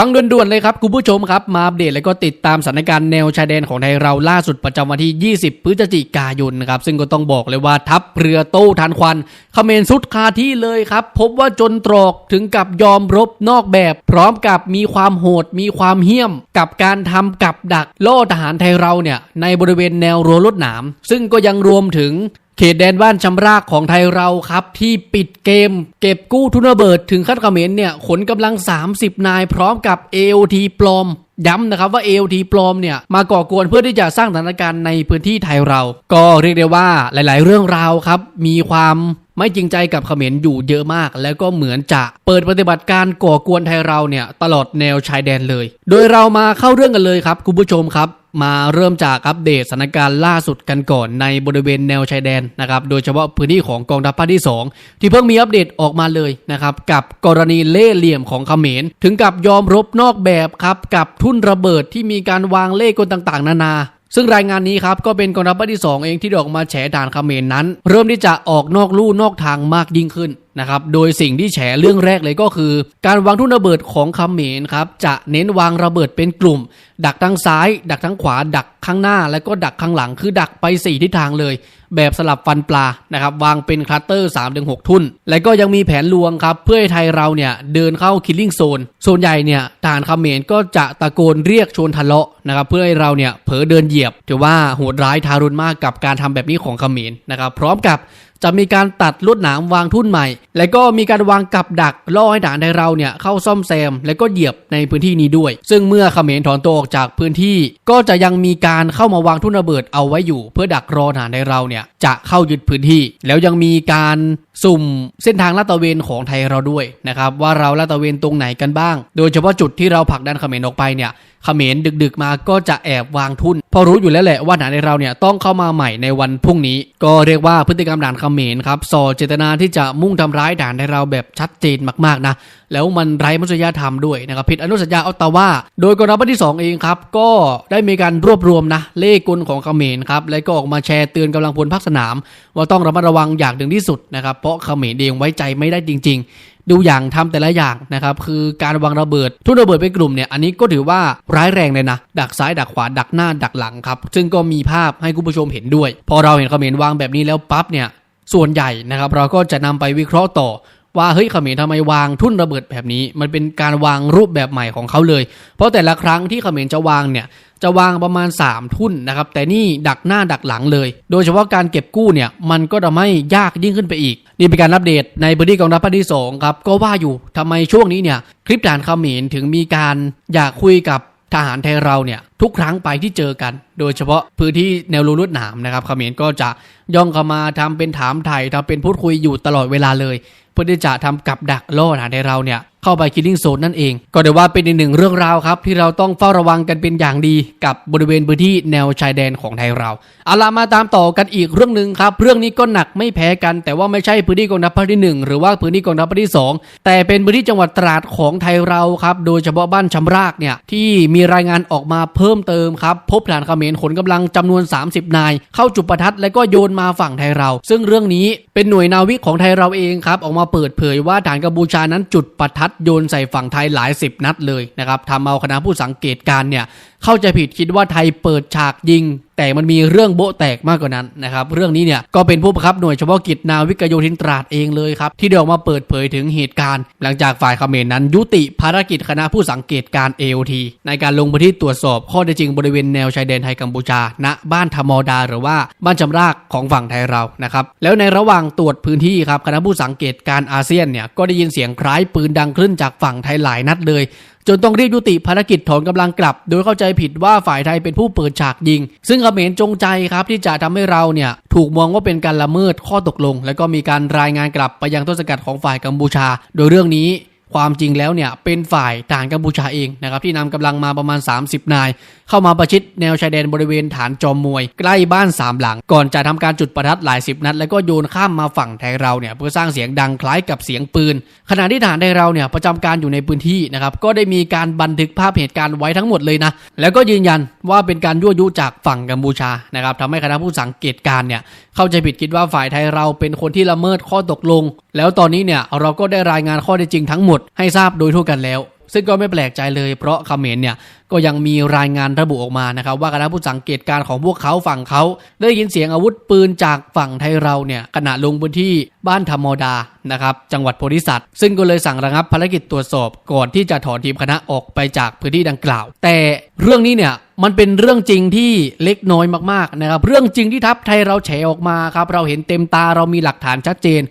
ฟังด่วนๆเลยครับคุณผู้ชมครับ มาอัปเดตและก็ติดตามสถานการณ์แนวชายแดนของไทยเราล่าสุดประจำวันที่ 20 พฤศจิกายนนะครับซึ่งก็ต้องบอกเลยว่าทัพเรือโต้ทันควันเขมรสุดคาที่เลยครับ พบว่าจนตรอกถึงกับยอมรบนอกแบบ พร้อมกับมีความโหด มีความเหี้ยม กับการทำกับดักล่อทหารไทยเราเนี่ยในบริเวณแนวรั้วลวดหนาม ซึ่งก็ยังรวมถึง เขตแดนบ้านชำรากของไทยเราครับ ที่ปิดเกม เก็บกู้ทุนระเบิดถึงขั้นเขมรเนี่ยขนกำลัง 30 นายพร้อมกับ AOT ปลอม ย้ำนะครับว่า AOT ปลอมเนี่ยมาก่อกวนเพื่อที่จะสร้างสถานการณ์ในพื้นที่ไทยเรา ก็เรียกได้ว่าหลาย ๆ เรื่องราวครับมีความไม่จริงใจกับเขมรอยู่เยอะมาก แล้วก็เหมือนจะเปิดปฏิบัติการก่อกวนไทยเราเนี่ยตลอดแนวชายแดนเลย โดยเรามาเข้าเรื่องกันเลยครับคุณผู้ชมครับ มาเริ่มจากอัปเดตสถานการณ์ล่าสุดกันก่อนในบริเวณแนวชายแดนนะครับ โดยเฉพาะพื้นที่ของกองทัพภาคที่ 2 ที่เพิ่งมีอัปเดตออกมาเลยนะครับ กับกรณีเล่เหลี่ยมของเขมร ถึงกับยอมรบนอกแบบครับ กับทุ่นระเบิดที่มีการวางเล่กลต่างๆ นานาซึ่งรายงานนี้ครับก็เป็นกองทัพภาคที่ 2 เองที่ได้ออกมาแฉด่านเขมรนั้น เริ่มที่จะออกนอกลู่นอกทางมากยิ่งขึ้น นะครับ โดยสิ่งที่แฉเรื่องแรกเลยก็คือ การวางทุ่นระเบิดของคเขมรครับจะเน้นวางระเบิดเป็นกลุ่ม ดักทั้งซ้าย ดักทั้งขวา ดักข้างหน้า แล้วก็ดักข้างหลัง คือดักไป 4 ทิศทางเลย แบบสลับฟันปลานะครับวางเป็นคลัสเตอร์3-6 ทุ่น และก็ยังมีแผนลวงครับ เพื่อให้ไทยเราเนี่ยเดินเข้าคิลลิ่งโซนโซนใหญ่เนี่ยทหารคเขมรก็จะตะโกนเรียกชวนทะเลาะนะครับเพื่อให้เราเนี่ยเผลอเดินเหยียบถือว่าโหดร้ายทารุณมากกับการทำแบบนี้ของคเขมรนะครับพร้อมกับ จะมีการตัดลวดหนามวางทุ่นใหม่ และก็มีการวางกับดักล่อให้ทหารไทยเราเนี่ยเข้าซ่อมแซม และก็เหยียบในพื้นที่นี้ด้วย ซึ่งเมื่อเขมรถอนตัวออกจากพื้นที่ ก็จะยังมีการเข้ามาวางทุ่นระเบิดเอาไว้อยู่ เพื่อดักรอทหารไทยเราเนี่ยจะเข้ายึดพื้นที่ แล้วยังมีการสุ่มเส้นทางลาดตระเวนของไทยเราด้วยนะครับว่าเราลาดตระเวนตรงไหนกันบ้าง โดยเฉพาะจุดที่เราผลักดันเขมรออกไปเนี่ยเขมรดึกๆมาก็จะแอบวางทุน พอรู้อยู่แล้วแหละว่าทหารในเราเนี่ยต้องเข้ามาใหม่ในวันพรุ่งนี้ ก็เรียกว่าพฤติกรรมด่านเขมรครับส่อเจตนาที่จะมุ่งทำร้ายด่านในเราแบบชัดเจนมากๆนะแล้วมันไร้มนุษยธรรมด้วยนะครับผิดอนุสัญญาอัลตาว่า โดยกองทัพที่ 2 เองครับ ก็ได้มีการรวบรวมนะเลขกลของเขมรครับและก็ออกมาแชร์เตือนกำลังพลภาคสนาม ว่าต้องระมัดระวังอย่างถึงที่สุดนะครับเพราะเขมรเองไว้ใจไม่ได้จริง ๆ ดูอย่างทำแต่ละอย่างนะครับคือการวางระเบิดทุ่นระเบิดเป็นกลุ่มเนี่ยอันนี้ก็ถือว่าร้ายแรงเลยนะ ดักซ้ายดักขวาดักหน้าดักหลังครับ ซึ่งก็มีภาพให้คุณผู้ชมเห็นด้วย พอเราเห็นเขมรวางแบบนี้แล้วปั๊บเนี่ยส่วนใหญ่นะครับเราก็จะนำไปวิเคราะห์ต่อ ว่าเฮ้ยเขมรทำไมวางทุ่นระเบิดแบบนี้ มันเป็นการวางรูปแบบใหม่ของเขาเลย เพราะแต่ละครั้งที่เขมรจะวางเนี่ยจะวางประมาณ 3 ทุ่นนะครับ แต่นี่ดักหน้าดักหลังเลย โดยเฉพาะการเก็บกู้เนี่ย มันก็ทำให้ยากยิ่งขึ้นไปอีก นี่เป็นการอัปเดตในพื้นที่กองทัพภาคที่2ครับ ก็ว่าอยู่ทำไมช่วงนี้เนี่ย คลิปด่านเขมรถึงมีการอยากคุยกับทหารไทยเราเนี่ย ทุกครั้งไปที่เจอกัน โดยเฉพาะพื้นที่แนวรูลวดหนามนะครับเขมรก็จะย่องเข้ามาทำเป็นถามไถ่ทำเป็นพูดคุยอยู่ตลอดเวลาเลย เพื่อที่จะทำกับดักล่อหารไทยเราเนี่ยเข้าไปคิลลิ่งโซนนั่นเอง ก็เดี๋ยวว่าเป็นอีกหนึ่งเรื่องราวครับ ที่เราต้องเฝ้าระวังกันเป็นอย่างดีกับบริเวณพื้นที่แนวชายแดนของไทยเราเอาล่ะมาตามต่อกันอีกเรื่องหนึ่งครับ เรื่องนี้ก็หนักไม่แพ้กัน แต่ว่าไม่ใช่พื้นที่กองทัพภาคที่หนึ่งหรือว่าพื้นที่กองทัพภาคที่สองแต่เป็นพื้นที่จังหวัดตราดของไทยเราครับโดยเฉพาะบ้านชำรากเนี่ยที่มีรายงานออกมาเพิ่มเติมครับพบฐานเขมรขนกำลังจำนวน 30 นาย เข้าจุดประทัดและก็โยนมาฝั่งไทยเรา ซึ่งเรื่องนี้เป็นหน่วยนาวิกของไทยเราเองครับ ออกมาเปิดเผยว่าฐานกัมพูชานั้นจุดประทัดโยนใส่ฝั่งไทยหลายสิบนัดเลยนะครับทำเอาคณะผู้สังเกตการณ์เนี่ย เข้าใจผิดคิดว่าไทยเปิดฉากยิง แต่มันมีเรื่องโบะแตกมากกว่านั้นนะครับเรื่องนี้เนี่ยก็เป็นผู้บังคับหน่วยเฉพาะกิจนาวิกโยธินตราดเองเลยครับที่ได้ออกมาเปิดเผยถึงเหตุการณ์ หลังจากฝ่ายเขมรนั้น ยุติภารกิจคณะผู้สังเกตการ AOT ในการลงพื้นที่ตรวจสอบข้อเท็จจริงบริเวณแนวชายแดนไทยกัมพูชา ณบ้านธรรมดา หรือว่าบ้านจำรากของฝั่งไทยเรานะครับแล้วในระหว่างตรวจพื้นที่ครับคณะผู้สังเกตการอาเซียนเนี่ยก็ได้ยินเสียงคล้ายปืนดังขึ้นจากฝั่งไทยหลายนัดเลย จนต้องรีบยุติภารกิจถอนกำลังกลับ โดยเข้าใจผิดว่าฝ่ายไทยเป็นผู้เปิดฉากยิง ซึ่งเขมรจงใจครับที่จะทำให้เราเนี่ยถูกมองว่าเป็นการละเมิดข้อตกลง และก็มีการรายงานกลับไปยังต้นสังกัดของฝ่ายกัมพูชา โดยเรื่องนี้ ความจริงแล้วเนี่ยเป็นฝ่ายทหารกัมพูชาเองนะครับที่นำกำลังมาประมาณ 30 นาย เข้ามาประชิดแนวชายแดนบริเวณฐานจอมมวย ใกล้บ้านสามหลัง ก่อนจะทำการจุดประทัดหลายสิบนัด แล้วก็โยนข้ามมาฝั่งไทยเราเนี่ยเพื่อสร้างเสียงดังคล้ายกับเสียงปืน ขณะที่ทหารไทยเราเนี่ยประจำการอยู่ในพื้นที่นะครับก็ได้มีการบันทึกภาพเหตุการณ์ไว้ทั้งหมดเลยนะแล้วก็ยืนยันว่าเป็นการยั่วยุจากฝั่งกัมพูชานะครับทำให้คณะผู้สังเกตการณ์เนี่ย เข้าใจผิดคิดว่าฝ่ายไทยเราเป็นคนที่ละเมิดข้อตกลง แล้วตอนนี้เนี่ยเราก็ได้รายงานข้อเท็จจริงทั้งหมดให้ทราบโดยทั่วกันแล้ว ซึ่งก็ไม่แปลกใจเลยเพราะเขมรเนี่ยก็ยังมีรายงานระบุออกมานะครับ ว่าคณะผู้สังเกตการณ์ของพวกเขาฝั่งเขาได้ยินเสียงอาวุธปืนจากฝั่งไทยเราเนี่ยขณะลงพื้นที่บ้านธรรมดานะครับจังหวัดโพธิสัตว์ ซึ่งก็เลยสั่งระงับภารกิจตรวจสอบก่อนที่จะถอนทีมคณะออกไปจากพื้นที่ดังกล่าว แต่เรื่องนี้เนี่ยมันเป็นเรื่องจริงที่เล็กน้อยมากๆนะครับเรื่องจริงที่ทัพไทยเราแฉออกมาครับเราเห็นเต็มตาเรามีหลักฐานชัดเจน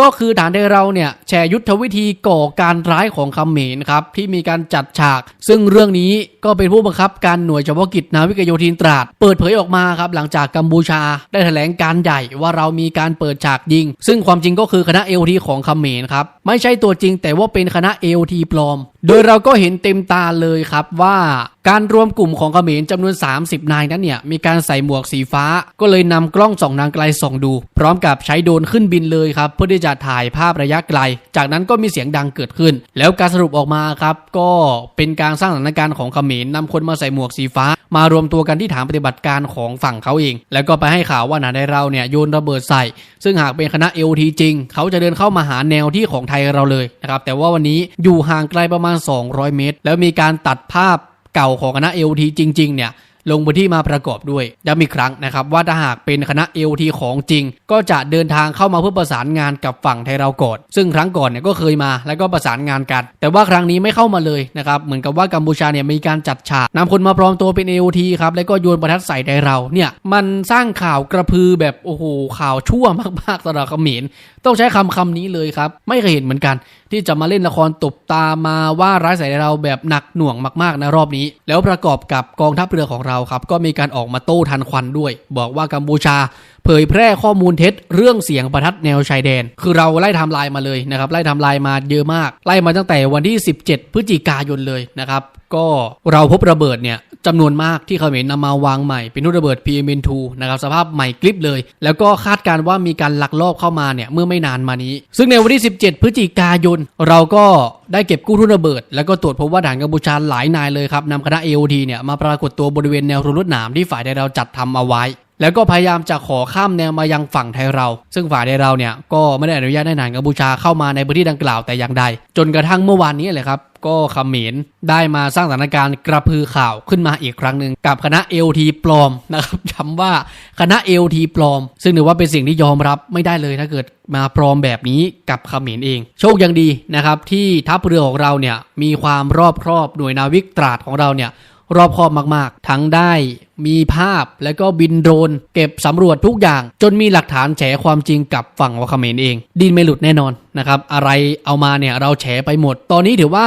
ก็คือฐานไทยเราเนี่ยแชร์ยุทธวิธีก่อการร้ายของคำเหมรครับที่มีการจัดฉาก ซึ่งเรื่องนี้ก็เป็นผู้บังคับการหน่วยเฉพาะกิจนาวิกโยธินตราด เปิดเผยออกมาครับหลังจากกัมพูชา ได้แถลงการใหญ่ว่าเรามีการเปิดฉากยิง ซึ่งความจริงก็คือคณะเอทีของคำเหมรครับไม่ใช่ตัวจริงแต่ว่าเป็นคณะเอทีปลอม โดยเราก็เห็นเต็มตาเลยครับว่าการรวมกลุ่มของเขมรจำนวน 30 นายนั้นเนี่ย มีการใส่หมวกสีฟ้า ก็เลยนำกล้องส่องนางไกลส่องดู พร้อมกับใช้โดรนขึ้นบินเลยครับ เพื่อที่จะถ่ายภาพระยะไกล จากนั้นก็มีเสียงดังเกิดขึ้น แล้วการสรุปออกมาครับก็เป็นการสร้างสถานการณ์ของเขมรนำคนมาใส่หมวกสีฟ้า มารวมตัวกันที่ฐานปฏิบัติการของฝั่งเขาเอง แล้วก็ไปให้ข่าวว่าหนาในเราเนี่ยโยนระเบิดใส่ ซึ่งหากเป็นคณะเอทีจริง เขาจะเดินเข้ามาหาแนวที่ของไทยเราเลยนะครับแต่ว่าวันนี้อยู่ห่างไกลประมาณ200 เมตร แล้วมีการตัดภาพเก่าของคณะเอวทีจริง ๆ เนี่ย ลงพื้นที่มาประกอบด้วยย้ำอีกครั้งนะครับว่าถ้าหากเป็นคณะ LT ของจริง ก็จะเดินทางเข้ามาเพื่อประสานงานกับฝั่งไทยเราก่อนซึ่งครั้งก่อนเนี่ยก็เคยมาแล้วก็ประสานงานกัน แต่ว่าครั้งนี้ไม่เข้ามาเลยนะครับเหมือนกับว่ากัมพูชาเนี่ยมีการจัดฉากนำคนมาปลอมตัวเป็น LT ครับแล้วก็โยนประทัดใส่ไทยเราเนี่ยมันสร้างข่าวกระพือแบบโอ้โหข่าวชั่วมากๆสำหรับเขมรต้องใช้คำคำนี้เลยครับไม่เคยเห็นเหมือนกัน ที่จะมาเล่นละครตบตามาว่าร้ายใส่เราแบบหนักหน่วงมากๆนะรอบนี้ แล้วประกอบกับกองทัพเรือของเราครับ ก็มีการออกมาโต้ทันควันด้วย บอกว่ากัมพูชา เผยแพร่ข้อมูลเท็จ เรื่องเสียงประทัดแนวชายแดน คือเราไล่ทำลายมาเลยนะครับไล่ทำลายมาเยอะมาก ไล่มาตั้งแต่วันที่ 17 พฤศจิกายนเลยนะครับก็เราพบระเบิดเนี่ย จำนวนมากที่เขมรนำมาวางใหม่เป็นลูกระเบิด PM2 นะครับสภาพใหม่กลิบเลย แล้วก็คาดการ์ว่ามีการลักลอบเข้ามาเนี่ยเมื่อไม่นานมานี้ ซึ่งในวันที่ 17 พฤศจิกายน เราก็ได้เก็บกู้ทุนระเบิด แล้วก็ตรวจพบว่าฐานกัมพูชาหลายนายเลยครับนำคณะ AOT เนี่ยมาปรากฏตัวบริเวณแนวรั้วลวดหนามที่ฝ่ายใดเราจัดทำเอาไว้ แล้วก็พยายามจะขอข้ามแนวมายังฝั่งไทยเรา ซึ่งฝ่ายไทยเราเนี่ยก็ไม่ได้อนุญาตให้ทหารกัมพูชาเข้ามาในพื้นที่ดังกล่าวแต่อย่างใด จนกระทั่งเมื่อวานนี้เลยครับ ก็เขมรได้มาสร้างสถานการณ์กระพือข่าวขึ้นมาอีกครั้งหนึ่งกับคณะ LT ปลอมนะครับย้ำว่าคณะ LT ปลอม ซึ่งถือว่าเป็นสิ่งที่ยอมรับไม่ได้เลยถ้าเกิดมาปลอมแบบนี้กับเขมรเอง โชคยังดีนะครับที่ทัพเรือของเราเนี่ยมีความรอบครอบหน่วยนาวิกตราดของเราเนี่ย รอบคอบมากๆ ทั้งได้มีภาพแล้วก็บินโดรนเก็บสำรวจทุกอย่าง จนมีหลักฐานแฉความจริงกับฝั่งวาคเขมรเอง ดินไม่หลุดแน่นอนนะครับ อะไรเอามาเนี่ยเราแฉไปหมด ตอนนี้ถือว่า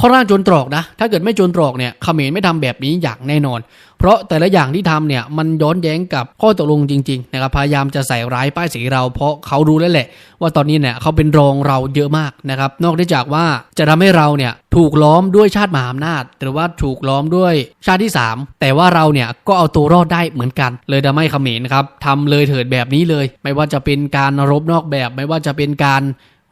ค่อนข้างจนตรอกนะ ถ้าเกิดไม่จนตรอกเนี่ยเขมรไม่ทำแบบนี้อย่างแน่นอน เพราะแต่ละอย่างที่ทำเนี่ยมันย้อนแย้งกับข้อตกลงจริงๆนะครับพยายามจะใส่ร้ายป้ายสีเรา เพราะเขารู้แล้วแหละ ว่าตอนนี้เนี่ยเขาเป็นรองเราเยอะมากนะครับ นอกจากว่าจะทำให้เราเนี่ยถูกล้อมด้วยชาติมหาอำนาจ หรือว่าถูกล้อมด้วยชาติที่ 3 แต่ว่าเราเนี่ยก็เอาตัวรอดได้เหมือนกัน เลยทำให้เขมรครับทำเลยเถิดแบบนี้เลย ไม่ว่าจะเป็นการรบนอกแบบ ไม่ว่าจะเป็นการ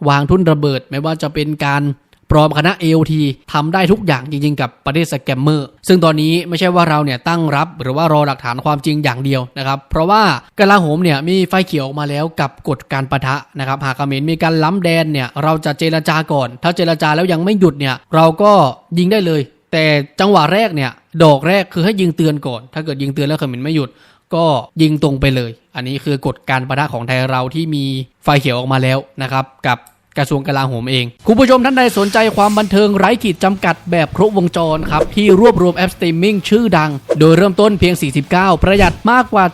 วางทุ่นระเบิด ไม่ว่าจะเป็นการ ปลอมคณะ AOT ทำได้ทุกอย่างจริง ๆ กับประเทศสแกมเมอร์ซึ่งตอนนี้ไม่ใช่ว่าเราเนี่ยตั้งรับหรือว่ารอหลักฐานความจริงอย่างเดียวนะครับ เพราะว่ากลาโหมเนี่ยมีไฟเขียวออกมาแล้วกับกฎการประทะนะครับ หากเขมรมีการล้ำแดนเนี่ยเราจะเจรจาก่อน ถ้าเจรจาแล้วยังไม่หยุดเนี่ยเราก็ยิงได้เลย แต่จังหวะแรกเนี่ยดอกแรกคือให้ยิงเตือนก่อน ถ้าเกิดยิงเตือนแล้วเขมรไม่หยุดก็ยิงตรงไปเลย อันนี้คือกฎการประทะของไทยเราที่มีไฟเขียวออกมาแล้วนะครับ กับ กระทรวงกลาโหมเอง คุณผู้ชมท่านใดสนใจความบันเทิงไร้ขีดจำกัดแบบครบวงจรครับ ที่รวบรวมแอปสตรีมมิ่งชื่อดัง โดยเริ่มต้นเพียง 49 ประหยัดมากกว่า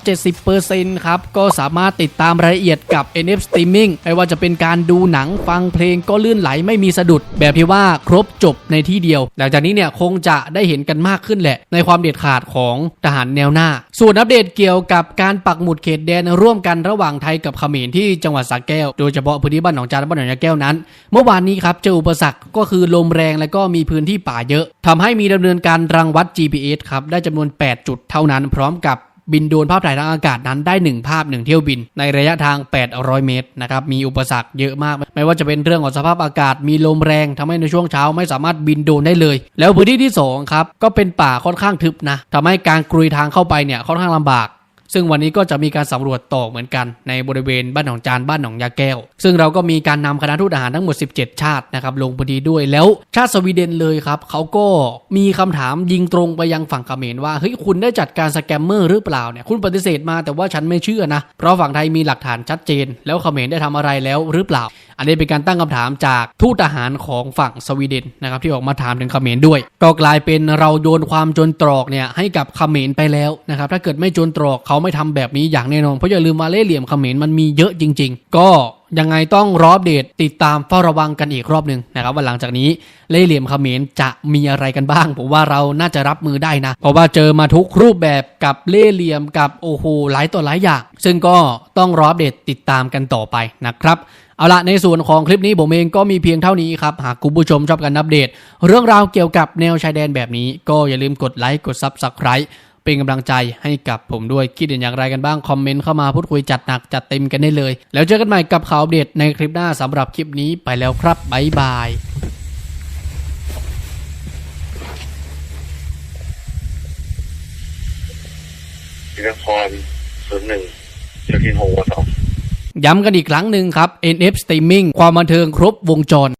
70%ครับ ก็สามารถติดตามรายละเอียดกับ NF Streaming ไม่ว่าจะเป็นการดูหนังฟังเพลงก็ลื่นไหลไม่มีสะดุด แบบที่ว่าครบจบในที่เดียว หลังจากนี้เนี่ยคงจะได้เห็นกันมากขึ้นแหละ ในความเด็ดขาดของทหารแนวหน้า ส่วนอัปเดตเกี่ยวกับการปักหมุดเขตแดนร่วมกันระหว่างไทยกับเขมรที่จังหวัดสระแก้ว โดยเฉพาะพื้นที่บ้านหนองจานและบ้านหนองยาแก้วนั้น เมื่อวานนี้ครับเจออุปสรรคก็คือลมแรงและก็มีพื้นที่ป่าเยอะทำให้มีดำเนินการรังวัด GPS ครับได้จำนวน 8 จุดเท่านั้น พร้อมกับบินโดนภาพถ่ายทางอากาศนั้นได้ 1 ภาพ 1 เที่ยวบิน ในระยะทาง 800 เมตรนะครับมีอุปสรรคเยอะมาก ไม่ว่าจะเป็นเรื่องของสภาพอากาศมีลมแรงทำให้ในช่วงเช้าไม่สามารถบินโดนได้เลย แล้วพื้นที่ที่สองครับก็เป็นป่าค่อนข้างทึบนะทำให้การกรุยทางเข้าไปเนี่ยค่อนข้างลำบาก ซึ่งวันนี้ก็จะมีการสำรวจต่อเหมือนกันในบริเวณบ้านหนองจานบ้านหนองยาแก้ว ซึ่งเราก็มีการนำคณะทูตทหารทั้งหมด 17 ชาตินะครับลงพื้นที่ด้วยแล้วชาติสวีเดนเลยครับเขาก็มีคำถามยิงตรงไปยังฝั่งเขมรว่าเฮ้ยคุณได้จัดการสแกมเมอร์หรือเปล่าเนี่ยคุณปฏิเสธมาแต่ว่าฉันไม่เชื่อนะเพราะฝั่งไทยมีหลักฐานชัดเจน แล้วเขมรได้ทำอะไรแล้วหรือเปล่า อันนี้เป็นการตั้งคำถามจากทูตทหารของฝั่งสวีเดนนะครับที่ออกมาถามถึงเขมรด้วย ก็กลายเป็นเราโยนความจนตรอกเนี่ยให้กับเขมรไปแล้วนะครับถ้าเกิดไม่จนตรอกเขาไม่ทำแบบนี้อย่างแน่นอนเพราะอย่าลืมมาเล่เหลี่ยมเขมรมันมีเยอะจริง ๆ ก็ยังไงต้องรออัปเดตติดตามเฝ้าระวังกันอีกรอบหนึ่งนะครับว่าหลังจากนี้เล่เหลี่ยมเขมรจะมีอะไรกันบ้างผมว่าเราน่าจะรับมือได้นะ เพราะว่าเจอมาทุกรูปแบบกับเล่เหลี่ยมกับโอ้โหหลายต่อหลายอย่าง ซึ่งก็ต้องรออัปเดตติดตามกันต่อไปนะครับ เอาละในส่วนของคลิปนี้ผมเองก็มีเพียงเท่านี้ครับ หากคุณผู้ชมชอบการอัปเดต เรื่องราวเกี่ยวกับแนวชายแดนแบบนี้ ก็อย่าลืมกดไลค์กด Subscribe เป็นกำลังใจให้กับผมด้วยคิดเห็นอย่างไรกันบ้าง คอมเมนต์เข้ามาพูดคุยจัดหนักจัดเต็มกันได้เลย แล้วเจอกันใหม่กับข่าวอัปเดตในคลิปหน้าสำหรับคลิปนี้ไปแล้วครับบ๊ายบายศิลครศูนย์หนึ่งเชอร์คินโฮวสอง ย้ำกันอีกครั้งหนึ่งครับ NF Streaming ความบันเทิงครบวงจร